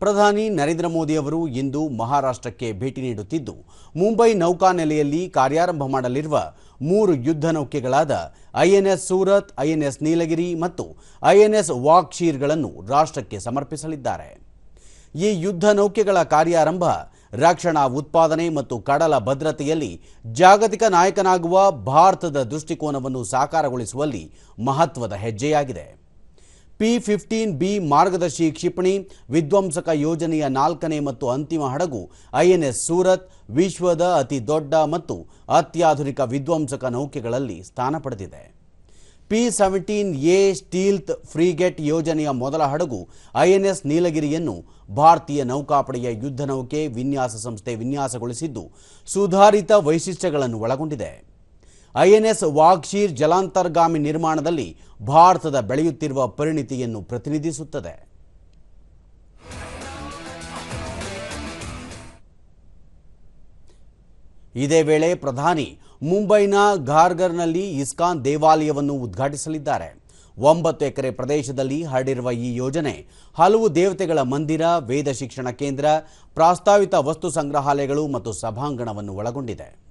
ಪ್ರಧಾನಿ ನರೇಂದ್ರ ಮೋದಿ ಅವರು ಇಂದು ಮಹಾರಾಷ್ಟ್ರಕ್ಕೆ ಭೇಟಿ ನೀಡುತ್ತಿದ್ದು, ಮುಂಬೈ ನೌಕಾನೆಲೆಯಲ್ಲಿ ಕಾರ್ಯಾರಂಭ ಮಾಡಲಿರುವ ಮೂರು ಯುದ್ಧ ನೌಕೆಗಳಾದ ಐಎನ್ಎಸ್ ಸೂರತ್, ಐಎನ್ಎಸ್ ನೀಲಗಿರಿ ಮತ್ತು ಐಎನ್ಎಸ್ ವಾಕ್ಷೀರ್ಗಳನ್ನು ರಾಷ್ಟ್ರಕ್ಕೆ ಸಮರ್ಪಿಸಲಿದ್ದಾರೆ. ಈ ಯುದ್ಧ ನೌಕೆಗಳ ಕಾರ್ಯಾರಂಭ ರಕ್ಷಣಾ ಉತ್ಪಾದನೆ ಮತ್ತು ಕಡಲ ಭದ್ರತೆಯಲ್ಲಿ ಜಾಗತಿಕ ನಾಯಕನಾಗುವ ಭಾರತದ ದೃಷ್ಟಿಕೋನವನ್ನು ಸಾಕಾರಗೊಳಿಸುವಲ್ಲಿ ಮಹತ್ವದ ಹೆಜ್ಜೆಯಾಗಿದೆ. ಪಿ ಫಿಫ್ಟೀನ್ ಬಿ ಮಾರ್ಗದರ್ಶಿ ಕ್ಷಿಪಣಿ, ವಿಧ್ವಂಸಕ ಯೋಜನೆಯ ನಾಲ್ಕನೇ ಮತ್ತು ಅಂತಿಮ ಹಡಗು, ಐಎನ್ಎಸ್ ಸೂರತ್, ವಿಶ್ವದ ಅತಿ ದೊಡ್ಡ ಮತ್ತು ಅತ್ಯಾಧುನಿಕ ವಿಧ್ವಂಸಕ ನೌಕೆಗಳಲ್ಲಿ ಸ್ಥಾನ ಪಡೆದಿದೆ. P seventeen A stealth frigate ಯೋಜನೆಯ ಮೊದಲ ಹಡಗು, ಐಎನ್ಎಸ್ ನೀಲಗಿರಿಯನ್ನು ಭಾರತೀಯ ನೌಕಾಪಡೆಯ ಯುದ್ಧ ನೌಕೆ ವಿನ್ಯಾಸ ಸಂಸ್ಥೆ ವಿನ್ಯಾಸಗೊಳಿಸಿದ್ದು, ಸುಧಾರಿತ ವೈಶಿಷ್ಟ್ಯಗಳನ್ನು ಒಳಗೊಂಡಿದೆ. ಐಎನ್ಎಸ್ ವಾಗ್ಶೀರ್ ಜಲಾಂತರ್ಗಾಮಿ ನಿರ್ಮಾಣದಲ್ಲಿ ಭಾರತದ ಬೆಳೆಯುತ್ತಿರುವ ಪರಿಣಿತಿಯನ್ನು ಪ್ರತಿನಿಧಿಸುತ್ತದೆ. ಇದೇ ವೇಳೆ ಪ್ರಧಾನಿ ಮುಂಬೈನ ಘಾರ್ಗರ್ನಲ್ಲಿ ಇಸ್ಕಾನ್ ದೇವಾಲಯವನ್ನು ಉದ್ಘಾಟಿಸಲಿದ್ದಾರೆ. ಒಂಬತ್ತು ಎಕರೆ ಪ್ರದೇಶದಲ್ಲಿ ಹರಡಿರುವ ಈ ಯೋಜನೆ ಹಲವು ದೇವತೆಗಳ ಮಂದಿರ, ವೇದ ಶಿಕ್ಷಣ ಕೇಂದ್ರ ಪ್ರಾಸ್ತಾವಿತ ವಸ್ತು ಸಂಗ್ರಹಾಲಯಗಳು ಮತ್ತು ಸಭಾಂಗಣವನ್ನು ಒಳಗೊಂಡಿದೆ.